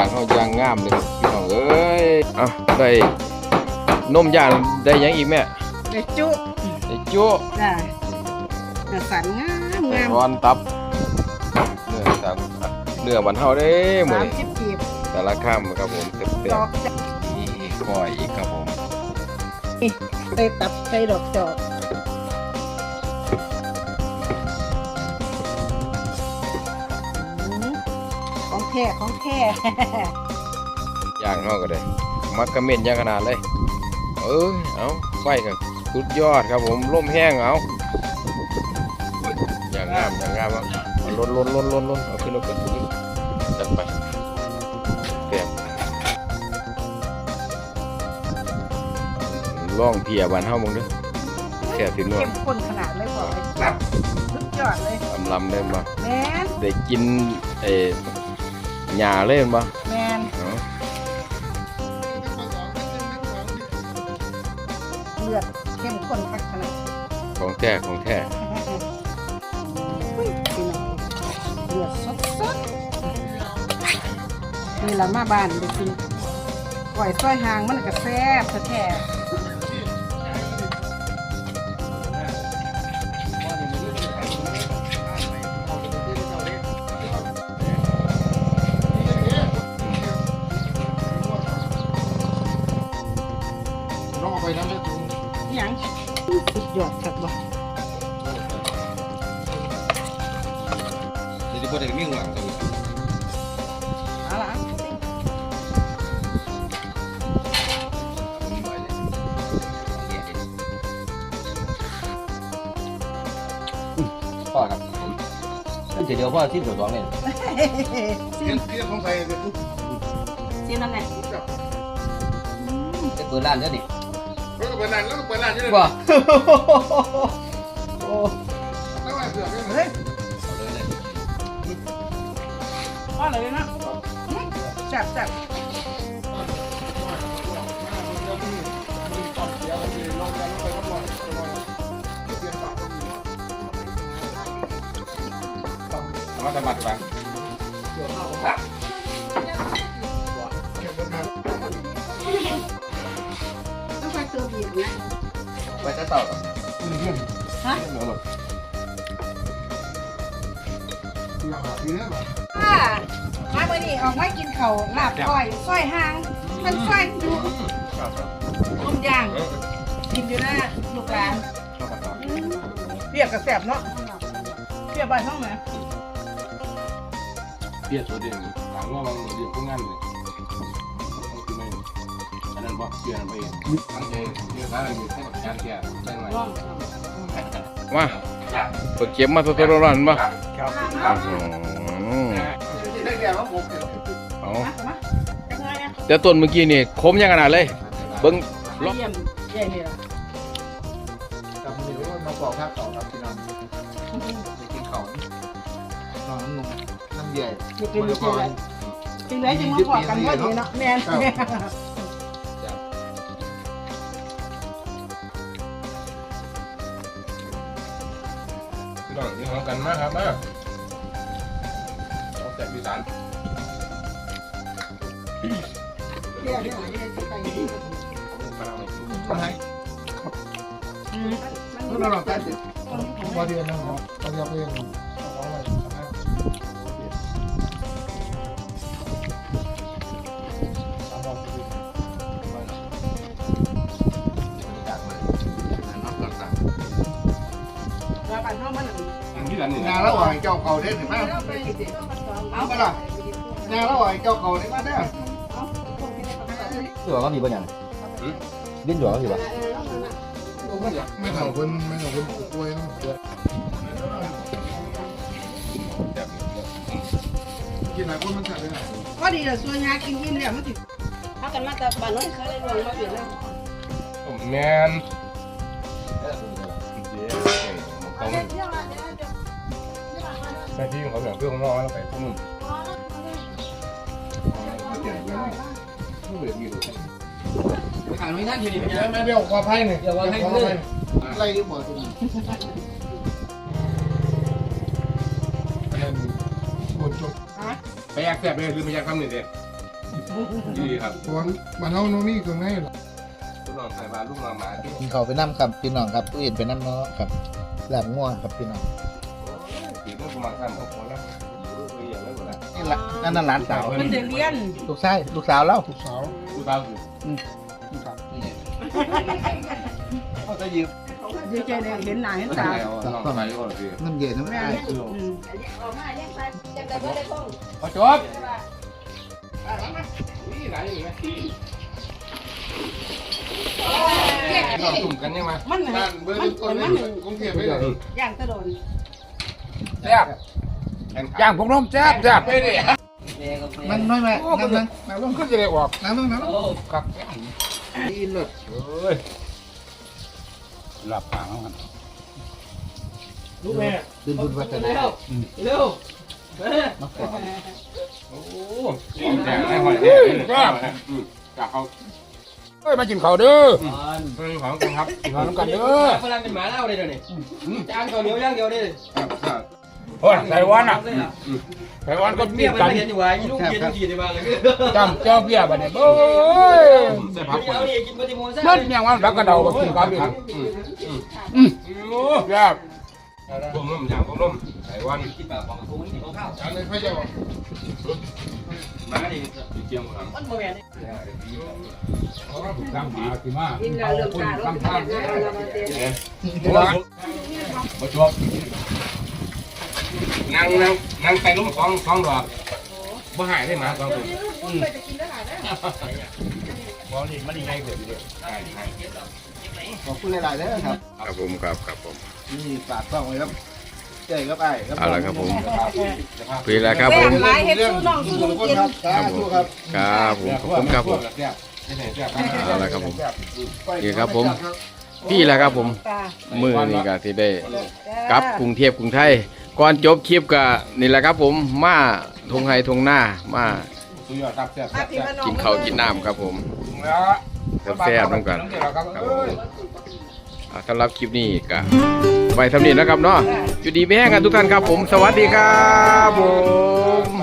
ย่างเขาย่างงามเลยครับพี่น้องเอ้ยอะได้นมย่างได้หยังอีกแม่เด็กจุได้จุจ้าเนื้อสันงามงามร้อนตับเนื้อสันเนื้อบันเฮาเด้มื้อสามนี้สิบกีบแต่ละข้ามครับผมเต็มดอกจ้ะๆนี่ก้อยอีกครับผมใส่ตับใส่ดอกจอก แท้ของแท้ย่างเฮาก็ได้มักกะเม็ดย่างขนาดเลย เอ้ยเอาไฟกันสุดยอดครับผมลมแห้งเอาอย่างงามอย่างงามเอาล้นล้นล้นล้นล้นเอาขึ้นเอาขึ้นเอาขึ้นจัดไปเตรียมล่องเพียบานเฮามึงเด้อแค่สินวเข้ดมข้นขนาดเลยบอกเลยครับสุดยอดเลยลำลำได้มาแมนได้กินเอ่อ หญ้าเล่นบ่แมนเนาะเลือดเข้มข้นคักขนาดของแท้ของแท้อุ้ยพี่น้องเลือดสดสดๆนี่ละมาบ้านไปกินก่อยซอยหางมันก็แซ่บแท้ ไปน้ำได้ถุงหยังสุดยอดครับบ่เดี๋ยวจะบ่ได้มีหวังกันเอาล่ะพ่อครับนั่นเดี๋ยวพ่อที่ตัวสองเนี่ยเทียนเทียนของใส่เลยปุ๊บซีนั่นแหละจะเปิดร้านเดี๋ยวนี้ แล้วก็เปิดร้านแล้วก็เปิดร้านนี่เลยว่าแล้วว่าเสือกเนี่ยเฮ้ยเอาเลยเลยพ่อเลยนะแซ่บแซ่บเอามาสมัครไปต้อง ไปจะต่อครับฮะนี่นะอ่ามาเมื่อนี้ออกมากินเขาวลาบก้อยซอยหางมันซอยอยู่ต้มย่าง กินอยู่หน้าลูกหลานอืมเรียกกระแสบเนาะเรียกใบห้องไหน เปลี่ยนตัวเด่นหลังว่าบางเดียวพวกงานเลย บอกเปลี่ยนไปเองทั้งใจเรื่องอะไรมีแค่การแก้ได้ไหมมาเปิดเข็มมาตัวๆร้อนๆบ่ครับอื้อหือได้แก่แล้วผมเอามามายังไงอะแต่ต้นเมื่อกี้นี่คมยังขนาดเลยเบิ่งล็อกเยี่ยมใหญ่เลยล่ะกับหนูมาบอกครับต่อครับพี่น้องไปกินข้าวน้องนุ่มน้ำใหญ่จะกินจะกินอะไรกินไรจึงมาพอกันพอดีเนาะแม่น นพี่น้องที่ของกันมากครับมากเอาแต่พิสานเรียกเรียกเรียกไปทำไมอืมนู่นเราใกล้ติดพอดีนะครับเราจะไปยังเอา ที่หลังนี่งานระหว่างเจ้าเก่าได้ถึงไหมเอาไปเอาเอาไปละงานระหว่างเจ้าเก่าได้มาได้ตัวก็มีปัญญาดิ้นหัวก็มีป่ะไม่ถามคนไม่ถามคนกล้วยนะกินหลายคนมันขาดเลยนะพอดีแล้วส่วนยากินอิ่มแล้วมันสิพากันมาแต่บ้านโน้นเคยได้ลงมาเปลี่ยนเลยแมน ใช่ที่เขาแบบเพื่อนน้องแล้วไปพุ่งขายไม่ทันอยู่ดีไม่ไม่เบี้ยวกว่าไพ่หนึ่งไล่ที่บ่อตัวนี้อันนั้นบนจบไปอยากแสบเลยลืมไปอยากทำหนึ่งเด็ดดีครับเพราะว่ามันเอาโนมีตรงไหนหรอลูกน้องใส่บาลูกน้องหมาที่กินเขาวไปน้ำครับพี่น้องครับตู้เย็นไปน้ำเนาะครับแหลมง่วงครับพี่น้อง ตีก็ประมาณข้ามของคนแล้วตัวอย่างแล้วหมดแล้วนี่ละนั่นน่ะหลานสาวมันเด็กเรียนลูกชายลูกสาวเล่าลูกสาวผู้สาวคือครับนี่เขาจะยืมดีใจเลยเห็นหน้าเห็นผู้ตาชายเอาน้องไปก่อนสิน้ำเย็นน้ำแม่ไอ้เนี่ยอืมพอจบนี่ไหนอยู่ไหมเราจุ่มกันยังไงมันบ้านเบอร์มันต้นมันี้นกรุงเทพไม่ได้ย่างตะโดน แซ่บย่างพวกน้องแซ่บแซ่บไปดินั่งน้อยไหมนั่งนั่งนั่งลงก็จะได้ออกนั่งลงนั่งลงครับอินเลยเอ้ยหลับปากแล้วกันลูกแม่ดึงบุญวัฒนาเร็วมาขอโอ้แซ่บได้หอยแซ่บจากเขาเฮ้ยมากินข้าวเด้อเพิ่งของกันครับมาน้ำกันเด้อฝรั่งเป็นหมาเล่าเลยเดี๋ยวนี้จานข้าวเหนียวย่างเดียวนี่ โอ้ยไต้หวันอะไต้หวันก็มีเมียมันกันเห็นอยู่ว่ายี่ลูกกินลูกกินในบ้านเลยจำเจ้าเบี้ยบัดนี้เบ้ยใส่ผักเอาดิกินปฏิโมซ่านั่นยังว่ารักกระเดาบ่กินกับอีกอืมแซ่บผมน้ำยางผมน้ำไต้หวันกินแบบของกูนี่ของข้าวอันนี้พระเจ้ามาดิเจียมครับมันโมเมนต์กำหาสิมากินแล้วเรื่องตาเราเป็นแบบนั้นเรามาเต้นมาจบ นั่งนั่งนั่งใส่ลุ่มสองสองดอกบ่หายได้หมาสองตัวบ่นี่มันใหญ่เกินเด้อขอบคุณหลายๆเลยครับครับผมครับครับผมนี่ฝากต้องไว้ครับเจ๊ครับไอ้ครับเอาละครับผมพี่แล้วครับผมหลายเฮ็ดสู้น้องสู้ทุลูกกคนกินครับสาธุครับครับผมขอบคุณครับผมเอาละครับผมนี่ครับผมพี่แล้วครับผมตามือนี่ก็สิได้กลับกรุงเทพกรุงไทย ก่อนจบคลิปก็นี่แหละครับ ผมมาทงไฮทงหน้ามากินข้าวกินน้ำครับผมแซ่บๆน้ำกันครับผมอ่าสำหรับคลิปนี้ก็ไว้ทำนี้นะครับเนาะอยู่ดีไม่แห้งกันทุกท่านครับผม สวัสดีครับผม